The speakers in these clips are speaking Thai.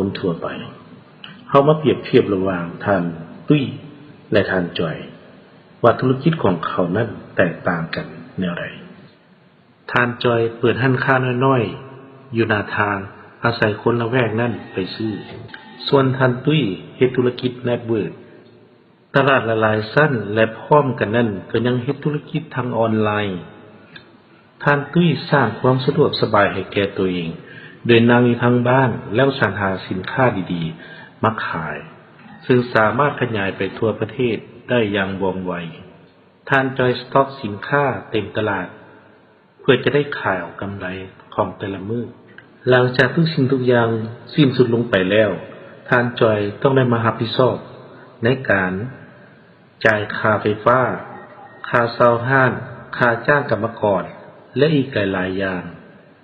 คนทั่วไปเฮามาเปรียบเทียบระหว่างท่านตุ้ยและท่านจอย ว่าธุรกิจของเขานั้นแตกต่างกันแนวใดท่านจอยเปิดห้านค้าน้อยๆ อยู่หน้าทางอาศัยคนละแวกนั่นไปซื้อ ส่วนท่านตุ้ยเฮ็ดธุรกิจแนบเวิร์ดตลาดละลายสั้นและพร้อมกันนั่นก็ยังเฮ็ดธุรกิจทางออนไลน์ท่านตุ้ยสร้างความสะดวกสบายให้แก่ตัวเอง โดยนางอยู่ทางบ้านแล้วสรรหาสินค้าดีๆ มาขาย ซึ่งสามารถขยายไปทั่วประเทศได้อย่างว่องไว ท่านจอยสต็อกสินค้าเต็มตลาด เพื่อจะได้ขายเอากำไรของแต่ละมือหลังจากทุกสิ่งทุกอย่างสิ้นสุดลงไปแล้ว ท่านจอยต้องได้มารับผิดชอบในการจ่ายค่าไฟฟ้า ค่าเช่าห้าน ค่าจ้างกรรมกร และอีกหลายๆอย่าง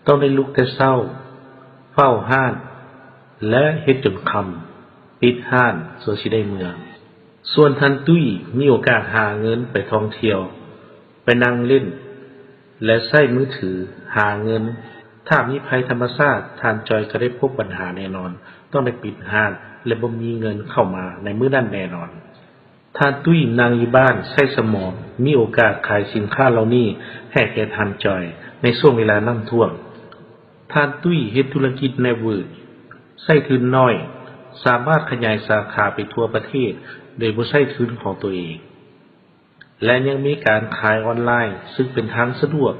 ต้องได้ลุกแต่เศร้า เฝ้าห้าน และเฮ็ดจนคำปิดห้านส่วนสิได้เมือง ส่วนท่านตุ้ยมีโอกาสหาเงินไปท่องเที่ยว ไปนั่งเล่น และใช้มือถือหาเงิน ถ้ามีภัยธรรมชาติทานจอยก็ได้พบปัญหาแน่นอน ต้องได้ปิดห้างและบ่มีเงินเข้ามาในมื้อนั้นแน่นอนท่านตุ้ยนางอยู่บ้านใช้สมองมีโอกาสขายสินค้าเหล่านี้ให้แก่ทานจอยในช่วงเวลาน้ำท่วม ท่านตุ้ยเฮ็ดธุรกิจในเวิร์ดใช้ทุนน้อย สามารถขยายสาขาไปทั่วประเทศ โดยบ่ใช้ทุนของตัวเอง และยังมีการขายออนไลน์ ซึ่งเป็นทางสะดวก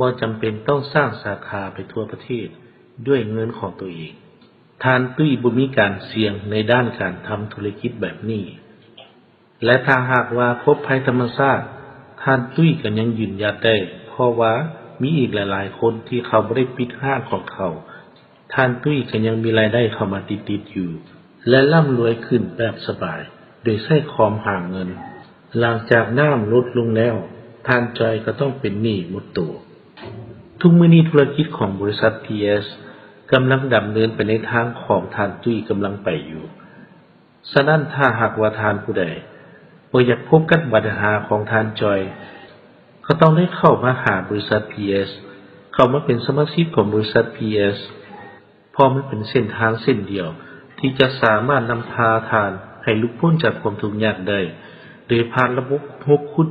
บ่จำเป็นต้องสร้างสาขาไปทั่วประเทศด้วยเงินของตัวเองทานตุ้ยบ่มีการเสี่ยงในด้านการทำธุรกิจแบบนี้ และถ้าหากว่าพบภัยธรรมชาติท่านตุ้ยก็ยังยืนยันได้เพราะว่า มีอีกหลายๆ คนที่เขาบ่ได้ปิดห้างของเขาท่านตุ้ยก็ยังมีรายได้เข้ามาติดๆอยู่ และร่ำรวยขึ้นแบบสบาย โดยใช้คอมหาเงิน หลังจากน้ำลดลงแล้ว ท่านจอยก็ต้องเป็นหนี้หมดตัว ทุกมือนี้ธุรกิจของบริษัท PS กำลังดำเนินไปในทางของทานตุ้ยกำลังไปอยู่ ฉะนั้นถ้าหากว่าทานผู้ใดบ่อยากพบกับปัญหาของทานจอย ก็ต้องได้เข้ามาหาบริษัท PS เข้ามาเป็นสมาชิกของบริษัท PS เพราะมันเป็นเส้นทางเส้นเดียว ที่จะสามารถนำพาทานให้ลุกพ้นจากความทุกข์ยากได้ โดยผ่านระบบ6คูณ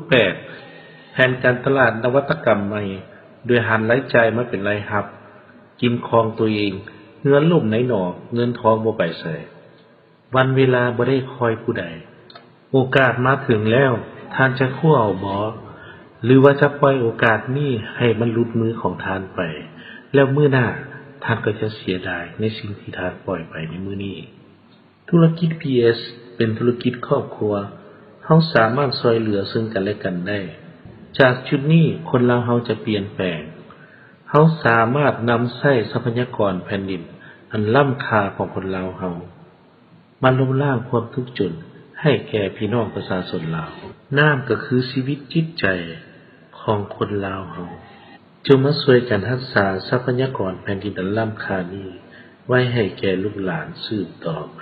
8แผนการตลาดนวัตกรรมใหม่ โดยหันรายจ่ายมาเป็นรายรับ กินคองตัวเองเงินล่มไหนหนอเงินทองบ่ไปใส่วันเวลาบ่ได้คอยผู้ใด โอกาสมาถึงแล้ว ท่านจะคู่เอาบอ หรือว่าจะปล่อยโอกาสนี้ให้มันหลุดมือของทานไป แล้วมื้อหน้าท่านก็จะเสียดายในสิ่งที่ท่านปล่อยไปในมื้อนี้ ธุรกิจ PS เป็นธุรกิจครอบครัวเฮาสามารถช่วยเหลือซึ่งกันและกันได้ จากชุดนี้คนเราเฮาจะเปลี่ยนแปลงเฮาสามารถนำใช้ทรัพยากรแผ่นดิน อันล้ำค่าของคนลาวเฮามาลบล้างความทุกข์จนให้แก่พี่น้องประชาชนลาวน้ำก็คือชีวิตจิตใจ ของคนลาวเฮาจงมาช่วยกันรักษาทรัพยากรแผ่นดินอันล้ำค่านี้ ไว้ให้แก่ลูกหลานสืบต่อไป